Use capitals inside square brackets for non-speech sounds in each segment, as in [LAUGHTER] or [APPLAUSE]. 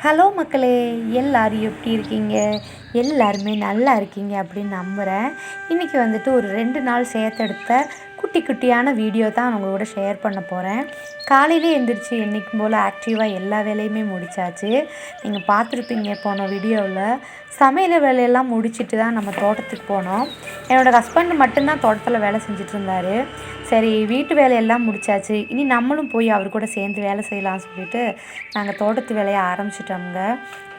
Hello மக்களே எல்லோரும் எப்படி இருக்கீங்க? எல்லாருமே நல்லா இருக்கீங்க அப்படின்னு நம்புகிறேன் இன்றைக்கி வந்துட்டு ஒரு ரெண்டு நாள் சேர்த்தெடுத்த குட்டி குட்டியான வீடியோ தான் உங்களோட ஷேர் பண்ண போகிறேன் காலையிலே எழுந்திரிச்சு என்றைக்கும் போல் ஆக்டிவாக எல்லா வேலையுமே முடிச்சாச்சு. நீங்கள் பார்த்துருப்பீங்க போன வீடியோவில் சமையல் வேலையெல்லாம் முடிச்சுட்டு தான் நம்ம தோட்டத்துக்கு போனோம். என்னோடய ஹஸ்பண்ட் மட்டும்தான் தோட்டத்தில் வேலை செஞ்சுட்டு இருந்தார். சரி வீட்டு வேலையெல்லாம் முடிச்சாச்சு. இனி நம்மளும் போய் அவர் கூட சேர்ந்து வேலை செய்யலாம்னு சொல்லிட்டு நாங்கள் தோட்டத்து வேலையை ஆரம்பிச்சிட்டோங்க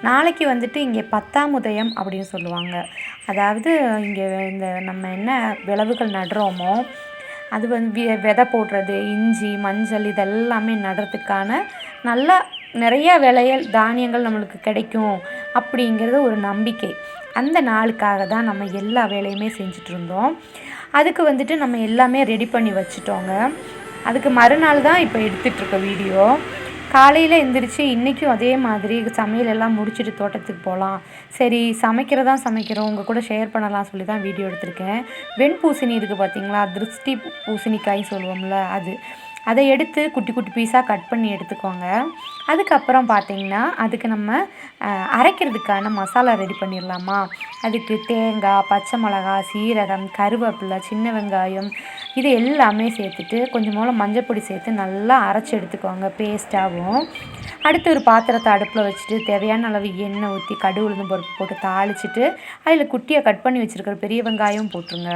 நாளைக்கு வந்துட்டு இங்கே பத்தாம் உதயம் அப்படின்னு சொல்லுவாங்க. அதாவது இங்கே இந்த நம்ம என்ன விளவுகள் நடுறோமோ அது வந்து வெ விதை போடுறது இஞ்சி மஞ்சள் இதெல்லாமே நடுறதுக்கான நல்லா நிறைய விளையல் தானியங்கள் நம்மளுக்கு கிடைக்கும் அப்படிங்கிறது ஒரு நம்பிக்கை. அந்த நாளுக்காக தான் நம்ம எல்லா வேலையுமே செஞ்சுட்டு இருந்தோம். அதுக்கு வந்துட்டு நம்ம எல்லாமே ரெடி பண்ணி வச்சுட்டோங்க. அதுக்கு மறுநாள் தான் இப்போ எடுத்துகிட்ருக்க வீடியோ காலையில் எந்திரிச்சு இன்றைக்கும் அதே மாதிரி சமையல் எல்லாம் முடிச்சுட்டு தோட்டத்துக்கு போகலாம் சரி சமைக்கிறதா சமைக்கிறோம். உங்கள் கூட ஷேர் பண்ணலாம் சொல்லி தான் வீடியோ எடுத்திருக்கேன். வெண்பூசணி இருக்குது பார்த்தீங்களா திருஷ்டி பூசணிக்காய் சொல்லுவோம்ல அது. அதை எடுத்து குட்டி குட்டி பீஸாக கட் பண்ணி எடுத்துக்கோங்க. அதுக்கப்புறம் பார்த்தீங்கன்னா அதுக்கு நம்ம அரைக்கிறதுக்கான மசாலா ரெடி பண்ணிடலாமா? அதுக்கு தேங்காய் பச்சை மிளகா சீரகம் கருவேப்பிலை சின்ன வெங்காயம் இது எல்லாமே சேர்த்துட்டு கொஞ்சம் மஞ்சள் பொடி சேர்த்து நல்லா அரைச்சி எடுத்துக்கோங்க பேஸ்ட்டாகவும் அடுத்து ஒரு பாத்திரத்தை அடுப்பில் வச்சுட்டு தேவையான அளவு எண்ணெய் ஊற்றி கடுகு உளுந்து பருப்பு போட்டு தாளிச்சிட்டு அதில் குட்டியாக கட் பண்ணி வச்சுருக்கிற பெரிய வெங்காயம் போட்டுருங்க.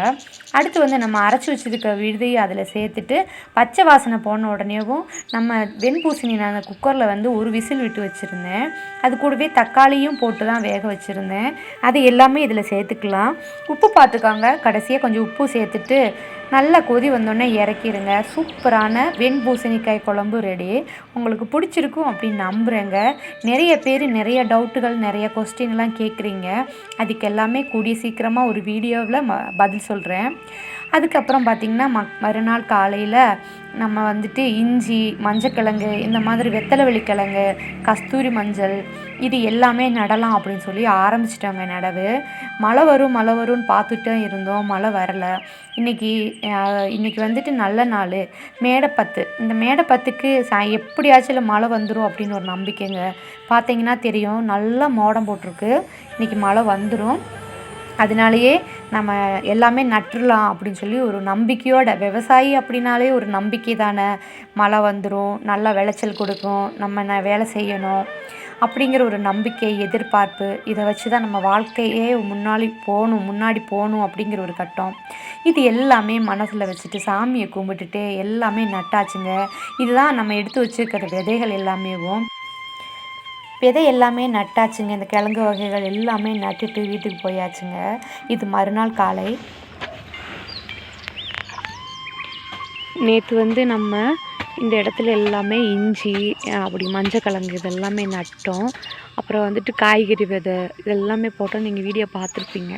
அடுத்து வந்து நம்ம அரைச்சி வச்சுருக்கிற விழுதையும் அதில் சேர்த்துட்டு பச்சை வாசனை போன உடனேவும் நம்ம வெண்பூசணி நான் குக்கரில் வந்து ஒரு விசில் விட்டு வச்சுருந்தேன். அது கூடவே தக்காளியும் போட்டு தான் வேக வச்சுருந்தேன். அது எல்லாமே இதில் சேர்த்துக்கலாம். உப்பு பார்த்துக்கோங்க. கடைசியாக கொஞ்சம் உப்பு சேர்த்துட்டு நல்லா கொதி வந்தோடனே இறக்கிடுங்க சூப்பரான வெண்பூசணிக்காய் குழம்பு ரெடி உங்களுக்கு பிடிச்சிருக்கும் அப்படின்னு நம்புகிறேங்க நிறைய பேர் நிறைய டவுட்டுகள் நிறைய கொஸ்டின்லாம் கேட்குறீங்க அதுக்கு எல்லாமே கூடிய சீக்கிரமாக ஒரு வீடியோவில் ம பதில் சொல்கிறேன் அதுக்கப்புறம் பார்த்திங்கன்னா ம மறுநாள் காலையில் நம்ம வந்துட்டு இஞ்சி மஞ்சக்கிழங்கு இந்த மாதிரி வெத்தலைவெளி கிழங்கு கஸ்தூரி மஞ்சள் இது எல்லாமே நடலாம் அப்படின்னு சொல்லி ஆரம்பிச்சிட்டாங்க நடவு. மழை வரும் மழை வரும்னு பார்த்துட்டே இருந்தோம் மழை வரல. இன்னைக்கு இன்றைக்கி வந்துட்டு நல்ல நாள். மேடப்பத்து. இந்த மேடப்பத்துக்கு சா எப்படியாச்சும் மழை வந்துடும் அப்படின்னு ஒரு நம்பிக்கைங்க. பார்த்தீங்கன்னா தெரியும் நல்லா மோடம் போட்டிருக்கு. இன்றைக்கி மழை வந்துடும் அதனாலேயே நம்ம எல்லாமே நட்டுறலாம் அப்படின்னு சொல்லி ஒரு நம்பிக்கையோட விவசாயி அப்படின்னாலே ஒரு நம்பிக்கை தானே. மழை வந்துடும் நல்லா விளைச்சல் கொடுக்கும் நம்ம என்ன வேலை செய்யணும் அப்படிங்கிற ஒரு நம்பிக்கை எதிர்பார்ப்பு இதை வச்சு தான் நம்ம வாழ்க்கையே முன்னாடி போகணும் முன்னாடி போகணும் அப்படிங்கிற ஒரு கட்டம். இது எல்லாமே மனசில் வச்சுட்டு சாமியை கும்பிட்டுட்டு எல்லாமே நட்டாச்சுங்க. இதுதான் நம்ம எடுத்து வச்சுருக்கிற விதைகள் எல்லாமேவும். விதை எல்லாமே நட்டாச்சுங்க. இந்த கிழங்கு வகைகள் எல்லாமே நட்டுட்டு வீட்டுக்கு போயாச்சுங்க. இது மறுநாள் காலை. நேற்று வந்து நம்ம இந்த இடத்துல எல்லாமே இஞ்சி அப்படி அப்படி மஞ்சக்கிழங்கு இதெல்லாமே நட்டோம். அப்புறம் வந்துட்டு காய்கறி விதை இதெல்லாமே போட்டோம். நீங்கள் வீடியோ பார்த்துருப்பீங்க.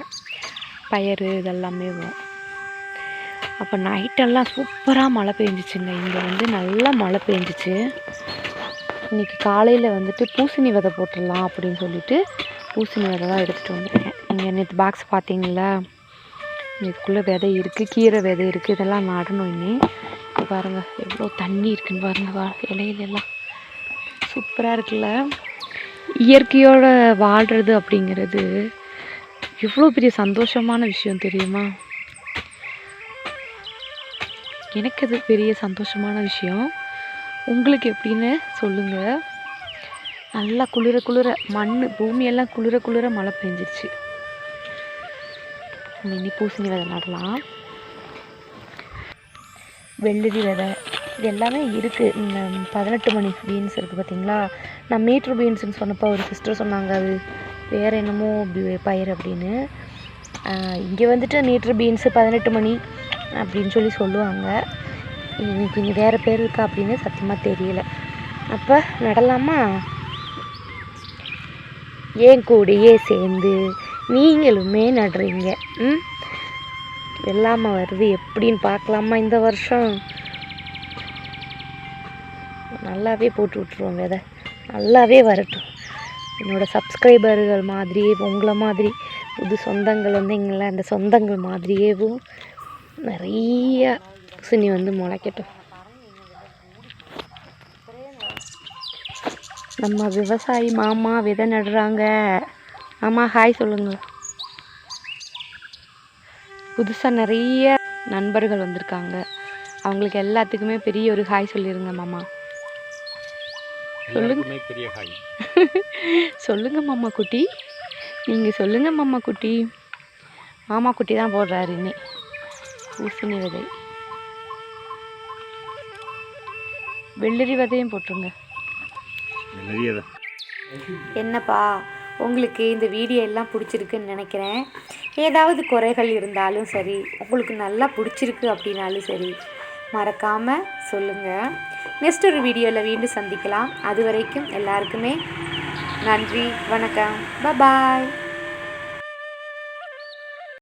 பயிறு இதெல்லாமே அப்போ நைட்டெல்லாம் சூப்பராக மழை பெஞ்சிச்சுங்க. இங்கே வந்து நல்லா மழை பெஞ்சிச்சு. இன்னைக்கு காலையில் வந்துட்டு பூசணி விதை போட்டுடலாம் அப்படின்னு சொல்லிட்டு பூசணி விதை தான் எடுத்துகிட்டு வந்துருக்கேன். நீங்கள் நேற்று பாக்ஸ் பார்த்தீங்களா இதுக்குள்ளே விதை இருக்குது கீரை விதை இருக்குது இதெல்லாம் நடணும் இனி. பாருங்கள் எவ்வளோ தண்ணி இருக்குன்னு பாருங்கள் வா இலையிலெல்லாம். சூப்பராக இருக்குல்ல? இயற்கையோடு வாழ்கிறது அப்படிங்கிறது எவ்வளோ பெரிய சந்தோஷமான விஷயம் தெரியுமா? எனக்கு அது பெரிய சந்தோஷமான விஷயம். உங்களுக்கு எப்படின்னு சொல்லுங்கள் நல்லா குளிர குளிர மண் பூமியெல்லாம் குளிர குளிர மழை பெஞ்சிருச்சு. இனி பூசணி விதை நடலாம். வெள்ளரி விதை இது எல்லாமே இருக்குது இந்த பதினெட்டு மணி பீன்ஸ் இருக்குது பார்த்தீங்களா நான் மீட்ரு பீன்ஸ்னு சொன்னப்போ ஒரு சிஸ்டர் சொன்னாங்க அது வேறு என்னமோ பயிர் அப்படின்னு. இங்கே வந்துட்டு மீட்ரு பீன்ஸு பதினெட்டு மணி அப்படின்னு சொல்லி சொல்லுவாங்க. இன்னைக்கு இங்கே வேறு பேர் இருக்கா அப்படின்னு சத்தியமாக தெரியல. அப்போ நடலாமா? ஏன் கூடயே சேர்ந்து நீங்களுமே நடுறீங்க. ம்? வெள்ளாமை வருது. எப்படின்னு பார்க்கலாமா இந்த வருஷம்? நல்லாவே போட்டு விட்ருவோம் விதை. நல்லாவே வரட்டும். என்னோடய சப்ஸ்கிரைபர்கள் மாதிரியே உங்களை மாதிரி புது சொந்தங்கள் வந்தீங்கள அந்த சொந்தங்கள் மாதிரியேவும் நிறையா பூசணி வந்து முளைக்கட்டும். நம்ம விவசாயி மாமா விதை நடுறாங்க. மாமா ஹாய் சொல்லுங்க. புதுசாக நிறைய நண்பர்கள் வந்திருக்காங்க. அவங்களுக்கு எல்லாத்துக்குமே பெரிய ஒரு ஹாய் சொல்லிடுங்க மாமா. எல்லாருக்குமே பெரிய ஹாய் [LAUGHS] சொல்லுங்க மாமா குட்டி. நீங்கள் சொல்லுங்க மாமா குட்டி. மாமா குட்டி தான் போடுறாரு இன்னி. பூசணி விதை. வெள்ளரி விதையும் போட்டுருங்க என்னப்பா உங்களுக்கு இந்த வீடியோ எல்லாம் பிடிச்சிருக்குன்னு நினைக்கிறேன். ஏதாவது குறைகள் இருந்தாலும் சரி உங்களுக்கு நல்லா பிடிச்சிருக்கு அப்படின்னாலும் சரி மறக்காமல் சொல்லுங்கள் நெக்ஸ்ட் ஒரு வீடியோவில் மீண்டும் சந்திக்கலாம். அது வரைக்கும் எல்லாருக்குமே நன்றி வணக்கம். பாய்